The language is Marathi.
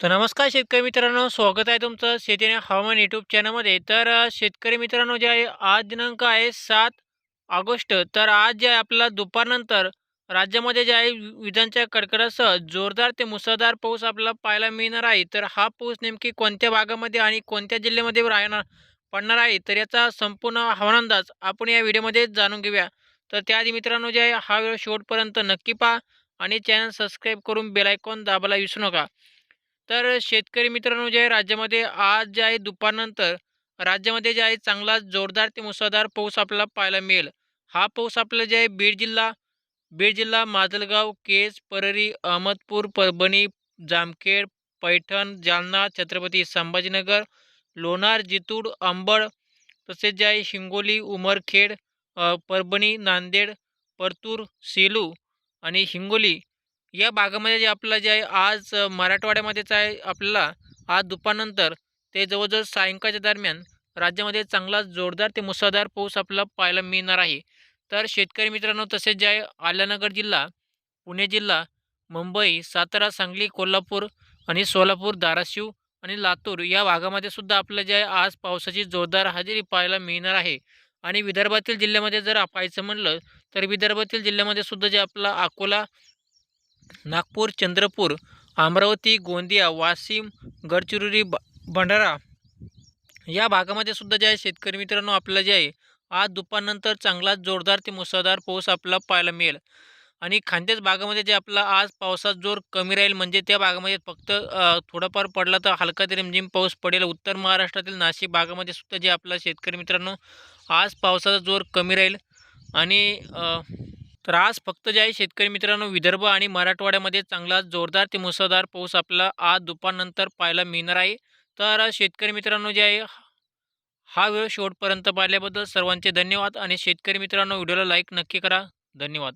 तर नमस्कार शेतकरी मित्रांनो स्वागत आहे तुमचं शेती आणि हवामान यूट्यूब चॅनलमध्ये तर शेतकरी मित्रांनो जे आहे आज दिनांक आहे सात ऑगस्ट. तर आज जे आहे आपल्याला दुपारनंतर राज्यामध्ये जे आहे विजांच्या कडकडासह जोरदार ते मुसळधार पाऊस आपल्याला पाहायला मिळणार आहे. तर हा पाऊस नेमकी कोणत्या भागामध्ये आणि कोणत्या जिल्ह्यामध्ये राहणार पडणार आहे? तर याचा संपूर्ण हवामान अंदाज आपण या व्हिडिओमध्ये जाणून घेऊया. तर त्याआधी मित्रांनो जे आहे हा व्हिडिओ शेवटपर्यंत नक्की पहा आणि चॅनल सबस्क्राईब करून बेलायकॉन दाबायला विसरू नका. तर शेतकरी मित्रांनो जे आहे राज्यामध्ये आज जे आहे दुपारनंतर राज्यामध्ये जे आहे चांगला जोरदार ते मुसळधार पाऊस आपल्याला पाहायला मिळेल. हा पाऊस आपल्याला जे आहे बीड जिल्हा बीड जिल्हा माजलगाव केज परळी अहमदपूर परभणी जामखेड पैठण जालना छत्रपती संभाजीनगर लोणार जितूड अंबड तसेच जे आहे हिंगोली उमरखेड परभणी नांदेड परतूर सेलू आणि हिंगोली या भागामध्ये जे आपलं जे आहे आज मराठवाड्यामध्येच आहे आपल्याला आज दुपारनंतर ते जवळजवळ सायंकाळच्या दरम्यान राज्यामध्ये चांगला जोरदार ते मुसळधार पाऊस आपला पाहायला मिळणार आहे. तर शेतकरी मित्रांनो तसेच जे आहे आल्यानगर जिल्हा पुणे जिल्हा मुंबई सातारा सांगली कोल्हापूर आणि सोलापूर धाराशिव आणि लातूर या भागामध्ये सुद्धा आपलं जे आहे आज पावसाची जोरदार हजेरी पाहायला मिळणार आहे. आणि विदर्भातील जिल्ह्यामध्ये जर पाहायचं म्हणलं तर विदर्भातील जिल्ह्यामध्ये सुद्धा जे आपला अकोला नागपूर चंद्रपूर अमरावती गोंदिया वाशिम गडचिरोली ब भंडारा या भागामध्ये सुद्धा जे आहे शेतकरी मित्रांनो आपल्याला जे आहे आज दुपारनंतर चांगला जोरदार ते मुसळधार पाऊस आपला पाहायला मिळेल. आणि खानदेश भागामध्ये जे आपला आज पावसाचा जोर कमी राहील म्हणजे त्या भागामध्ये फक्त थोडाफार पडला तर हलका ते रिमझिम पाऊस पडेल. उत्तर महाराष्ट्रातील नाशिक भागामध्ये सुद्धा जे आपला शेतकरी मित्रांनो आज पावसाचा जोर कमी राहील. आणि तर आज फक्त जे आहे शेतकरी मित्रांनो विदर्भ आणि मराठवाड्यामध्ये चांगला जोरदार ते मुसळधार पाऊस आपला आज दुपारनंतर पाहायला मिळणार आहे. तर शेतकरी मित्रांनो जे आहे हा व्हिडिओ शेवटपर्यंत पाहिल्याबद्दल सर्वांचे धन्यवाद आणि शेतकरी मित्रांनो व्हिडिओला लाईक नक्की करा. धन्यवाद.